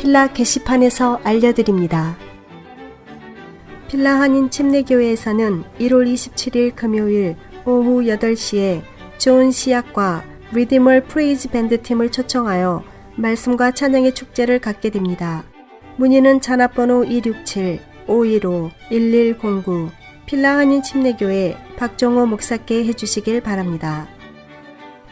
필라 게시판에서 알려드립니다. 필라 한인 침례교회에서는 1월 27일 금요일 오후 8시에 좋은 시약과 리디멀 프레이즈 밴드 팀을 초청하여 말씀과 찬양의 축제를 갖게 됩니다. 문의는 전화번호 267-515-1109 필라 한인 침례교회 박종호 목사께 해주시길 바랍니다.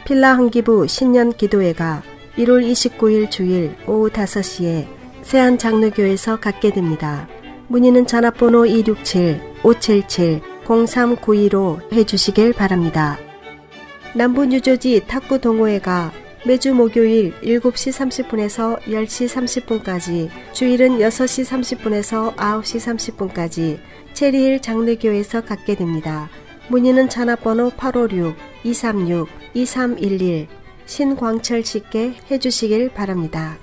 필라 한기부 신년 기도회가 1월 29일 주일 오후 5시에 세안 장로교에서 갖게 됩니다. 문의는 전화번호 267-577-0392로 해주시길 바랍니다. 남부유조지 탁구 동호회가 매주 목요일 7시 30분에서 10시 30분까지, 주일은 6시 30분에서 9시 30분까지 체리힐 장르교에서 갖게 됩니다. 문의는 전화번호 856-236-2311 신광철 씨께 해주시길 바랍니다.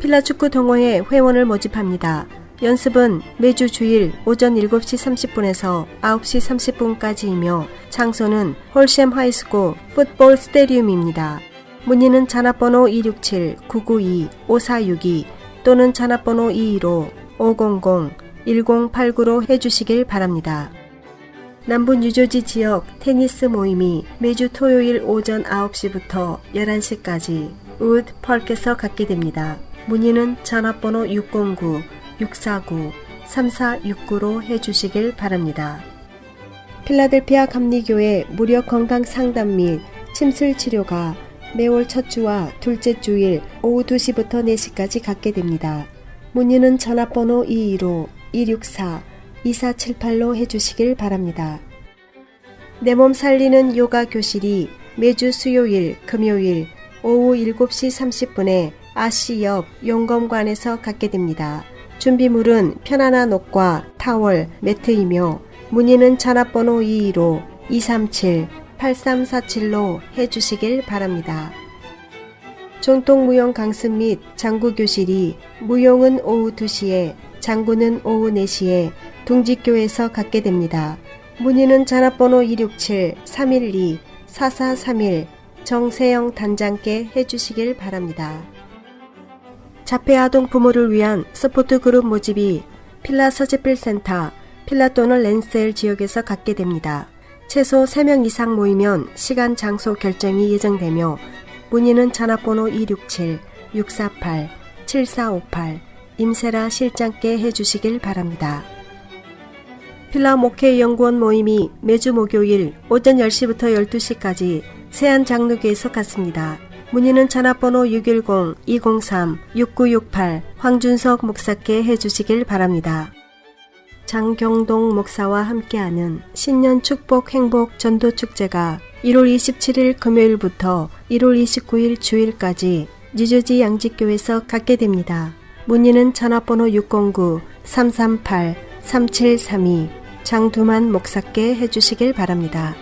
필라축구 동호회 회원을 모집합니다. 연습은 매주 주일 오전 7시 30분에서 9시 30분까지이며 장소는 홀샘 하이스코 풋볼 스테디움입니다. 문의는 전화번호 267-992-5462 또는 전화번호 215-500-1089로 해주시길 바랍니다. 남부 뉴저지 지역 테니스 모임이 매주 토요일 오전 9시부터 11시까지 우드 펄크에서 갖게 됩니다. 문의는 전화번호 609-649-3469로 해주시길 바랍니다. 필라델피아 감리교회 무료 건강 상담 및 침술 치료가 매월 첫 주와 둘째 주일 오후 2시부터 4시까지 갖게 됩니다. 문의는 전화번호 215-264-2478로 해주시길 바랍니다. 내 몸 살리는 요가 교실이 매주 수요일, 금요일 오후 7시 30분에 아시 옆 용검관에서 갖게 됩니다. 준비물은 편안한 옷과 타월, 매트이며 문의는 전화번호 215-237-8347로 해주시길 바랍니다. 종통무용 강습 및 장구 교실이 무용은 오후 2시에 장구는 오후 4시에 둥지교에서 갖게 됩니다. 문의는 전화번호 267-312-4431 정세영 단장께 해주시길 바랍니다. 자폐아동 부모를 위한 서포트 그룹 모집이 필라 서재필센터, 필라 또는 랜셀 지역에서 갖게 됩니다. 최소 3명 이상 모이면 시간 장소 결정이 예정되며 문의는 전화번호 267-648-7458 임세라 실장께 해주시길 바랍니다. 필라 목회 연구원 모임이 매주 목요일 오전 10시부터 12시까지 세안 장로교에서 갖습니다. 문의는 전화번호 610-203-6968 황준석 목사께 해주시길 바랍니다. 장경동 목사와 함께하는 신년 축복 행복 전도 축제가 1월 27일 금요일부터 1월 29일 주일까지 뉴저지 양지교에서 갖게 됩니다. 문의는 전화번호 609-338-3732 장두만 목사께 해주시길 바랍니다.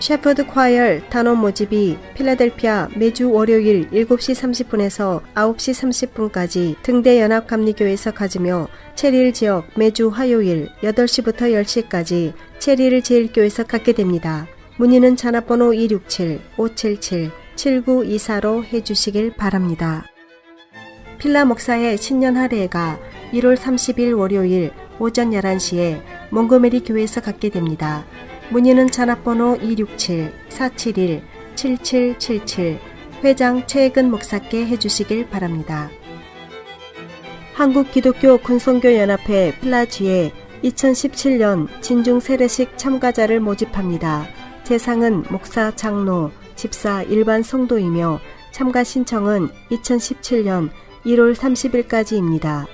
셰퍼드 콰이얼 단원 모집이 필라델피아 매주 월요일 7시 30분에서 9시 30분까지 등대 연합감리교에서 가지며 체리일 지역 매주 화요일 8시부터 10시까지 체리일 제일교에서 갖게 됩니다. 문의는 전화번호 267-577-7924로 해주시길 바랍니다. 필라 목사의 신년 할애가 1월 30일 월요일 오전 11시에 몽고메리 교회에서 갖게 됩니다. 문의는 전화번호 267-471-7777 회장 최근 목사께 해주시길 바랍니다. 한국기독교 군성교연합회 필라지에 2017년 진중 세례식 참가자를 모집합니다. 대상은 목사, 장로, 집사, 일반 성도이며 참가 신청은 2017년 1월 30일까지입니다.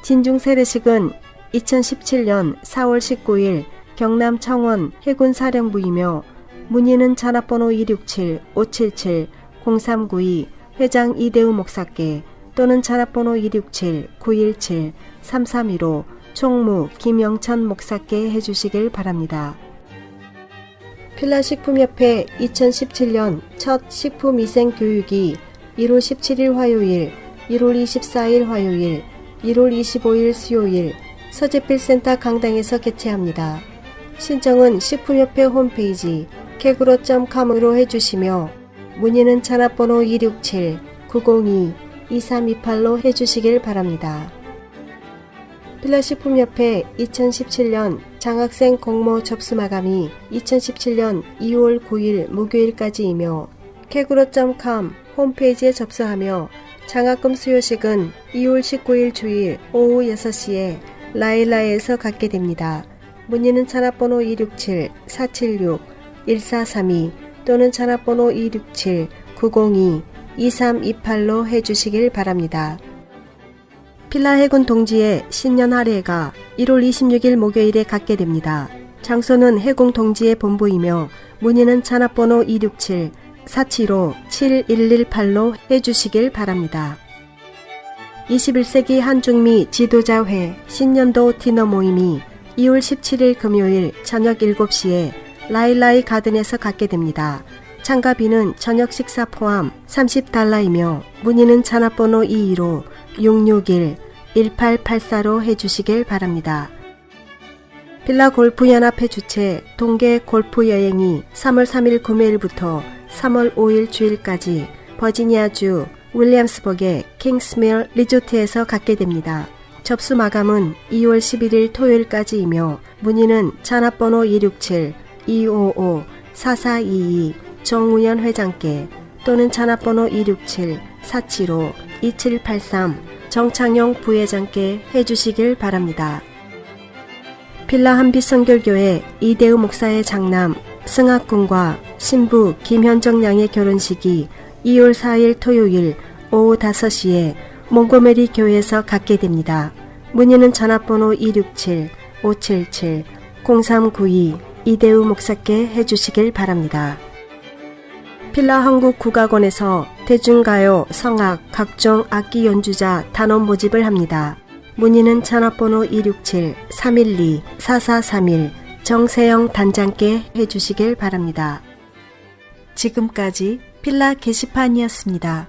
진중 세례식은 2017년 4월 19일 경남 청원 해군 사령부이며 문의는 전화번호 267-577-0392 회장 이대우 목사께 또는 전화번호 267-917-3315 총무 김영천 목사께 해주시길 바랍니다. 필라식품협회 2017년 첫 식품위생 교육이 1월 17일 화요일, 1월 24일 화요일, 1월 25일 수요일 서재필센터 강당에서 개최합니다. 신청은 식품협회 홈페이지 개구로.com으로 해주시며 문의는 전화번호 267-902 2328로 해주시길 바랍니다. 필라식품협회 2017년 장학생 공모 접수 마감이 2017년 2월 9일 목요일까지이며 캐구로.com 홈페이지에 접수하며 장학금 수여식은 2월 19일 주일 오후 6시에 라일라에서 갖게 됩니다. 문의는 전화번호 267-476-1432 또는 전화번호 267-902-2328로 해주시길 바랍니다. 필라 해군 동지의 신년 할애가 1월 26일 목요일에 갖게 됩니다. 장소는 해군 동지의 본부이며 문의는 전화번호 267-475-7118로 해주시길 바랍니다. 21세기 한중미 지도자회 신년도 디너 모임이 2월 17일 금요일 저녁 7시에 라일라이 가든에서 갖게 됩니다. 참가비는 저녁 식사 포함 30달러이며 문의는 전화번호 225-661-1884로 해주시길 바랍니다. 빌라 골프 연합회 주최 동계 골프 여행이 3월 3일 금요일부터 3월 5일 주일까지 버지니아주 윌리엄스버그의 킹스밀 리조트에서 갖게 됩니다. 접수 마감은 2월 11일 토요일까지이며 문의는 전화번호 267-255-4422 정우연 회장께 또는 전화번호 267-475-2783 정창용 부회장께 해주시길 바랍니다. 필라 한빛성결교회 이대우 목사의 장남 승학군과 신부 김현정 양의 결혼식이 2월 4일 토요일 오후 5시에 몽고메리 교회에서 갖게 됩니다. 문의는 전화번호 267-577-0392 이대우 목사께 해주시길 바랍니다. 필라 한국 국악원에서 대중가요, 성악, 각종 악기 연주자 단원 모집을 합니다. 문의는 전화번호 267-312-4431 정세영 단장께 해주시길 바랍니다. 지금까지 필라 게시판이었습니다.